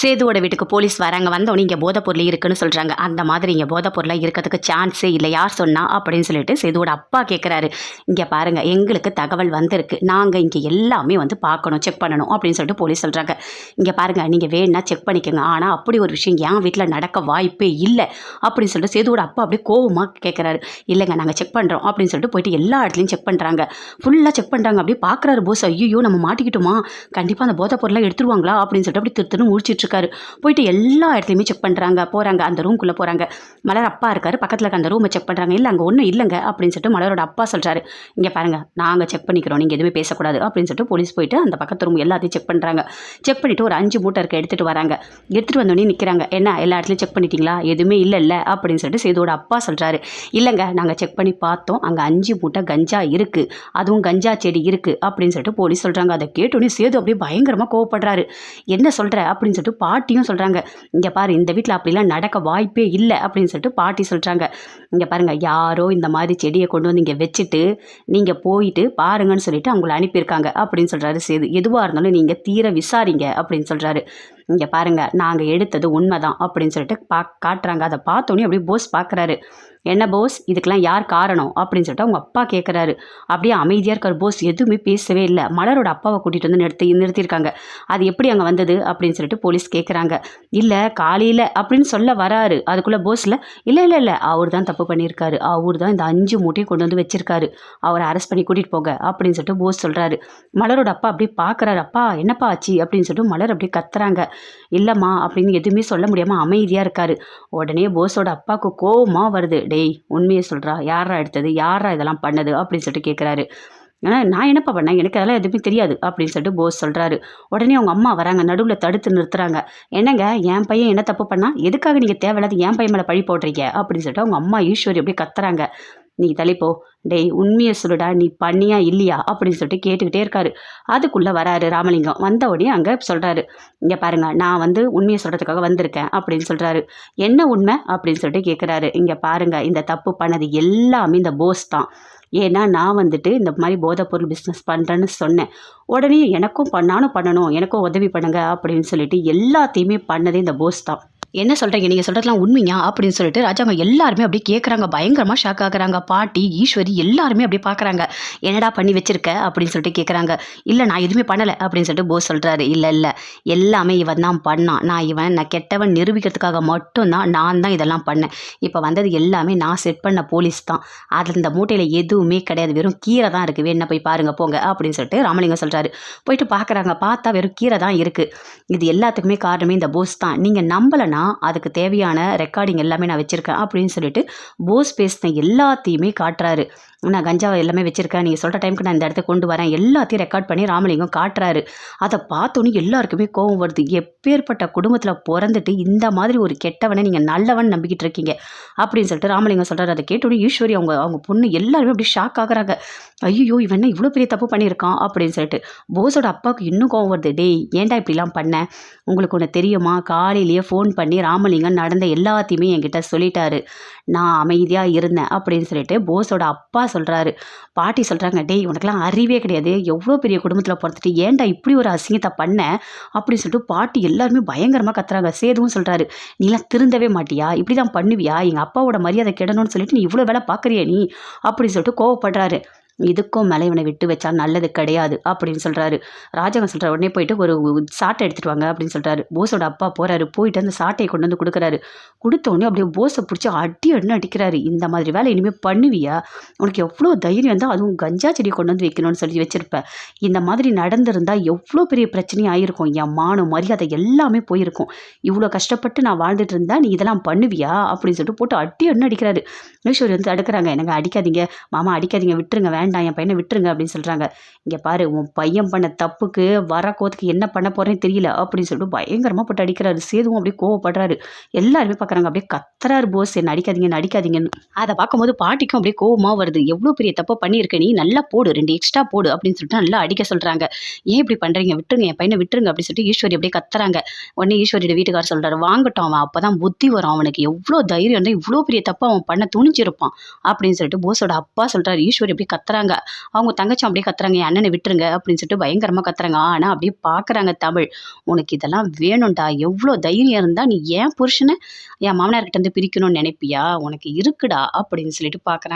சேதுவோட வீட்டுக்கு போலீஸ் வராங்க வந்தோடனே இங்கே போதைப்பொருள் இருக்குன்னு சொல்கிறாங்க அந்த மாதிரி இங்கே போதைப்பொருளாக இருக்கிறதுக்கு சான்ஸே இல்லை. யார் சொன்னா? அப்படின்னு சொல்லிட்டு சேதுவோட அப்பா கேட்குறாரு இங்கே பாருங்கள் எங்களுக்கு தகவல் வந்திருக்கு. நாங்கள் இங்கே எல்லாமே வந்து பார்க்கணும் செக் பண்ணணும் அப்படின்னு சொல்லிட்டு போலீஸ் சொல்கிறாங்க இங்கே பாருங்கள் நீங்கள் வேணா செக் பண்ணிக்கோங்க. ஆனால் அப்படி ஒரு விஷயம் என் வீட்டில் நடக்க வாய்ப்பே இல்லை அப்படின்னு சொல்லிட்டு சேதுவோட அப்பா அப்படியே கோவமாக கேட்குறாரு இல்லைங்க நாங்கள் செக் பண்ணுறோம் அப்படின்னு சொல்லிட்டு போயிட்டு எல்லா இடத்துலையும் செக் பண்ணுறாங்க ஃபுல்லாக செக் பண்ணுறாங்க அப்படியே பார்க்குறாரு போஸ் ஐயோ நம்ம மாட்டிக்கிட்டோமா? கண்டிப்பாக அந்த போதை எடுத்துருவாங்களா? அப்படின்னு சொல்லிட்டு அப்படி திருத்தணும் முடிச்சிட்டு இருக்காரு போயிட்டு எல்லா இடத்துலையுமே செக் பண்ணுறாங்க போகிறாங்க அந்த ரூம்குள்ளே போகிறாங்க மலர் அப்பா இருக்காரு. பக்கத்தில் இருக்க அந்த ரூமை செக் பண்ணுறாங்க இல்லை அங்கே ஒன்றும் இல்லைங்க அப்படின்னு சொல்லிட்டு மலரோட அப்பா சொல்கிறாரு இங்கே பாருங்க நாங்கள் செக் பண்ணிக்கிறோம். நீங்கள் எதுவுமே பேசக்கூடாது அப்படின்னு சொல்லிட்டு போலீஸ் போயிட்டு அந்த பக்கத்து ரூம் எல்லாத்தையும் செக் பண்ணுறாங்க செக் பண்ணிவிட்டு ஒரு அஞ்சு மூட்டை இருக்க எடுத்துகிட்டு வராங்க. எடுத்துகிட்டு வந்தோடனே நிற்கிறாங்க என்ன எல்லா இடத்துலையும் செக் பண்ணிட்டீங்களா? எதுவுமே இல்லை இல்லை அப்படின்னு சொல்லிட்டு சேதுவோட அப்பா சொல்கிறாரு இல்லைங்க நாங்கள் செக் பண்ணி பார்த்தோம். அங்கே அஞ்சு மூட்டை கஞ்சா இருக்குது அதுவும் கஞ்சா செடி இருக்குது அப்படின்னு சொல்லிட்டு போலீஸ் சொல்கிறாங்க அதை கேட்டோன்னே சேது அப்படியே பயங்கரமாக கோவப்படுறாரு. என்ன சொல்கிற அப்படின்னு சொல்லிட்டு பாட்டியும் சொல்கிறாங்க இங்கே பாரு இந்த வீட்டில் அப்படிலாம் நடக்க வாய்ப்பே இல்லை அப்படின்னு சொல்லிட்டு பாட்டி சொல்கிறாங்க இங்கே பாருங்கள் யாரோ இந்த மாதிரி செடியை கொண்டு வந்து இங்கே வச்சுட்டு நீங்கள் போயிட்டு பாருங்கன்னு சொல்லிட்டு அவங்கள அனுப்பியிருக்காங்க அப்படின்னு சொல்கிறாரு சேது. எதுவாக இருந்தாலும் நீங்கள் தீர விசாரிங்க அப்படின்னு சொல்கிறாரு இங்கே பாருங்கள் நாங்கள் எடுத்தது உண்மைதான் அப்படின்னு சொல்லிட்டு பா காட்டுறாங்க. அதை பார்த்தோன்னே அப்படியே போஸ் பார்க்குறாரு என்ன போஸ்? இதுக்கெல்லாம் யார் காரணம்? அப்படின்னு சொல்லிட்டு அவங்க அப்பா கேட்குறாரு அப்படியே அமைதியாக இருக்கார். போஸ் எதுவுமே பேசவே இல்லை. மலரோட அப்பாவை கூட்டிகிட்டு வந்து நிறுத்தி நிறுத்தியிருக்காங்க. அது எப்படி அங்கே வந்தது? அப்படின்னு சொல்லிட்டு போலீஸ் கேட்குறாங்க இல்லை காலையில் அப்படின்னு சொல்ல வராரு. அதுக்குள்ளே போஸில் இல்லை இல்லை இல்லை. அவர் தான் தப்பு பண்ணியிருக்காரு. அவர் தான் இந்த அஞ்சு மூட்டையும் கொண்டு வந்து வச்சிருக்காரு. அவரை அரெஸ்ட் பண்ணி கூட்டிகிட்டு போங்க. அப்படின்னு சொல்லிட்டு போஸ் சொல்கிறாரு மலரோட அப்பா அப்படியே பார்க்குறாரு அப்பா என்னப்பா ஆச்சு? அப்படின்னு சொல்லிட்டு மலர் அப்படியே கத்துறாங்க. இல்லைம்மா அப்படின்னு எதுவுமே சொல்ல முடியாமல் அமைதியாக இருக்கார். உடனே போஸோட அப்பாவுக்கு கோவமாக வருது. டேய் உண்மையை சொல்கிறா யாரா எடுத்தது? யாரா இதெல்லாம் பண்ணது? அப்படின்னு சொல்லிட்டு கேட்குறாரு ஆனால் நான் என்னப்பா பண்ணேன்? எனக்கு அதெல்லாம் எதுவுமே தெரியாது அப்படின்னு சொல்லிட்டு போஸ் சொல்கிறாரு உடனே அவங்க அம்மா வராங்க. நடுவில் தடுத்து நிறுத்துறாங்க. என்னங்க? என் பையன் என்ன தப்பு பண்ணால் எதுக்காக நீங்கள் தேவையில்லாத என் பையன் மேலே பழி போடுறீங்க அப்படின்னு சொல்லிட்டு அவங்க அம்மா ஈஸ்வரி அப்படியே கத்துறாங்க. நீ தலைப்போ டேய் உண்மையை சொல்லுடா நீ பண்ணியா இல்லையா? அப்படின்னு சொல்லிட்டு கேட்டுக்கிட்டே இருக்காரு. அதுக்குள்ளே வராரு ராமலிங்கம். வந்த உடனே அங்கே சொல்கிறாரு இங்கே பாருங்க நான் வந்து உண்மையை சொல்கிறதுக்காக வந்திருக்கேன் அப்படின்னு சொல்கிறாரு என்ன உண்மை? அப்படின்னு சொல்லிட்டு கேட்குறாரு இங்கே பாருங்க இந்த தப்பு பண்ணது எல்லாமே இந்த போஸ் தான். ஏன்னா நான் வந்துட்டு இந்த மாதிரி போதைப்பொருள் பிஸ்னஸ் பண்ணுறேன்னு சொன்னேன். உடனே எனக்கும் பண்ணாலும் பண்ணணும் எனக்கும் உதவி பண்ணுங்க அப்படின்னு சொல்லிட்டு எல்லாத்தையுமே பண்ணதே இந்த போஸ் தான். என்ன சொல்கிறீங்க நீங்கள் சொல்கிறதுலாம் உண்மையா? அப்படின்னு சொல்லிட்டு ராஜாங்க எல்லாருமே அப்படியே கேட்குறாங்க பயங்கரமாக ஷாக் ஆகுறாங்க. பாட்டி ஈஸ்வரி எல்லாருமே அப்படியே பார்க்குறாங்க என்னடா பண்ணி வச்சிருக்க? அப்படின்னு சொல்லிட்டு கேட்குறாங்க இல்லை நான் எதுவுமே பண்ணலை அப்படின்னு சொல்லிட்டு போஸ் சொல்கிறாரு இல்லை இல்லை. எல்லாமே இவன் தான் பண்ணான். நான் இவன் நான் கெட்டவன் நிரூபிக்கிறதுக்காக மட்டும்தான் நான் தான் இதெல்லாம் பண்ணேன். இப்போ வந்தது எல்லாமே நான் செட் பண்ண போலீஸ் தான். அதில் இந்த மூட்டையில் எதுவுமே கிடையாது. வெறும் கீரை தான் இருக்குது வேணா போய் பாருங்கள் போங்க அப்படின்னு சொல்லிட்டு ராமலிங்கம் சொல்கிறாரு போயிட்டு பார்க்குறாங்க பார்த்தா வெறும் கீரை தான் இருக்குது இது எல்லாத்துக்குமே காரணமே இந்த போஸ் தான். நீங்கள் நம்பலைனா நம்பலைன்னா அதுக்கு தேவையான ரெக்கார்டிங் எல்லாமே நான் வச்சுருக்கேன் அப்படின்னு சொல்லிட்டு போஸ் பேசின எல்லாத்தையுமே காட்டுறாரு. நான் கஞ்சா எல்லாமே வச்சுருக்கேன். நீங்கள் சொல்கிற டைமுக்கு நான் இந்த இடத்த கொண்டு வரேன். எல்லாத்தையும் ரெக்கார்ட் பண்ணி ராமலிங்கம் காட்டுறாரு. அதை பார்த்தோன்னே எல்லாருக்குமே கோவம் வருது. எப்பேற்பட்ட குடும்பத்தில் பிறந்துட்டு இந்த மாதிரி ஒரு கெட்டவனை நீங்கள் நல்லவன் நம்பிக்கிட்டு இருக்கீங்க அப்படின்னு சொல்லிட்டு ராமலிங்கம் சொல்கிறார் அதை கேட்டோன்னே ஈஸ்வரி அவங்க அவங்க பொண்ணு எல்லாருமே அப்படி ஷாக் ஆகுறாங்க. ஐயோ இவன் இவ்வளோ பெரிய தப்பு பண்ணியிருக்கான் அப்படின்னு சொல்லிட்டு போஸோட அப்பாவுக்கு இன்னும் கோவம் வருது. டேய் ஏன்டா இப்படிலாம் பண்ண? உங்களுக்கு ஒன்று தெரியுமா? காலையிலேயே ஃபோன் பண்ணி ராமலிங்கம் நடந்த எல்லாத்தையுமே என்கிட்ட சொல்லிட்டாரு. நான் அமைதியாக இருந்தேன் அப்படின்னு சொல்லிட்டு போஸோட அப்பா சொல்கிறாரு பாட்டி சொல்கிறாங்க டேய் உனக்கெல்லாம் அறிவே கிடையாது. எவ்வளோ பெரிய குடும்பத்தில் பிறந்துட்டு ஏன்டா இப்படி ஒரு அசிங்கத்தை பண்ண? அப்படின்னு சொல்லிட்டு பாட்டி எல்லாருமே பயங்கரமாக கத்துறாங்க. சேதுவும் சொல்கிறாரு நீலாம் திருந்தவே மாட்டியா? இப்படி தான் பண்ணுவியா? எங்கள் அப்பாவோட மரியாதை கெடணும்னு சொல்லிட்டு நீ இவ்வளோ வேலை பார்க்குறியா நீ? அப்படின்னு சொல்லிட்டு கோவப்படுறாரு. இதுக்கும் மேலே இவனை விட்டு வச்சா நல்லது கிடையாது அப்படின்னு சொல்கிறாரு ராஜாவன் சொல்கிற உடனே போயிட்டு ஒரு சாட்டை எடுத்துகிட்டு வாங்க அப்படின்னு சொல்கிறாரு போஸோட அப்பா போகிறாரு போயிட்டு அந்த சாட்டையை கொண்டு வந்து கொடுக்குறாரு. கொடுத்தோடனே அப்படியே போஸை பிடிச்சி அடி அடினு அடிக்கிறாரு. இந்த மாதிரி வேலை இனிமேல் பண்ணுவியா? உனக்கு எவ்வளோ தைரியம் இருந்தால் அதுவும் கஞ்சா செடியை கொண்டு வந்து வைக்கணும்னு சொல்லி வச்சுருப்பேன் இந்த மாதிரி நடந்திருந்தா எவ்வளோ பெரிய பிரச்சனையும் ஆயிருக்கும். என் மானம் மரியாதை எல்லாமே போயிருக்கும். இவ்வளோ கஷ்டப்பட்டு நான் வாழ்ந்துட்டு இருந்தா நீ இதெல்லாம் பண்ணுவியா? அப்படின்னு சொல்லிட்டு போட்டு அடி அடினு அடிக்கிறாரு. ஈஸ்வரி வந்து அடுக்கிறாங்க. என்னங்க அடிக்காதீங்க. மாமா அடிக்காதீங்க. விட்டுருங்க. வேண்டாம் என் பையனை விட்டுருங்க அப்படின்னு சொல்கிறாங்க இங்கே பாரு உன் பையன் பண்ண தப்புக்கு வர கோத்துக்கு என்ன பண்ண போகிறேன்னு தெரியல அப்படின்னு சொல்லிட்டு பயங்கரமாக போட்டு அடிக்கிறாரு. சேதுவும் அப்படியே கோவப்படுறாரு. எல்லாருமே பார்க்குறாங்க அப்படியே கத்துறாரு போஸ் என்ன அடிக்காதீங்கன்னு அடிக்காதீங்கன்னு. அதை பார்க்கும்போது பாட்டிக்கும் அப்படியே கோவமாக வருது. எவ்வளோ பெரிய தப்பை பண்ணியிருக்க நீ? நல்லா போடு ரெண்டு எக்ஸ்ட்ரா போடு அப்படின்னு சொல்லிட்டு நல்லா அடிக்க சொல்கிறாங்க ஏன் இப்படி பண்ணுறீங்க விட்டுருங்க என் பையனை விட்டுருங்க அப்படின்னு சொல்லிட்டு ஈஸ்வரி அப்படியே கத்துறாங்க. உடனே ஈஸ்வரியோட வீட்டுக்காரர் சொல்கிறாரு வாங்கட்டும் அவன். அப்போ தான் புத்தி வரும் அவனுக்கு. எவ்வளோ தைரியம் இருந்தால் இவ்வளோ பெரிய தப்பு அவன் பண்ண துணிஞ்சிருப்பான். அப்படின்னு சொல்லிட்டு போஸோட அப்பா சொல்கிறாரு ஈஸ்வரி அப்படியே கத்த கத்துறாங்க. அவங்க தங்கச்சி அப்படியே கத்துறாங்க என் அண்ணனை விட்டுருங்க அப்படின்னு சொல்லிட்டு பயங்கரமாக கத்துறாங்க. ஆனால் அப்படியே பார்க்குறாங்க தமிழ். உனக்கு இதெல்லாம் வேணும்டா. எவ்வளோ தைரியம் இருந்தால் நீ ஏன் புருஷனை என் மாமனார்கிட்ட இருந்து பிரிக்கணும்னு நினைப்பியா? உனக்கு இருக்குடா அப்படின்னு சொல்லிட்டு பார்க்குறாங்க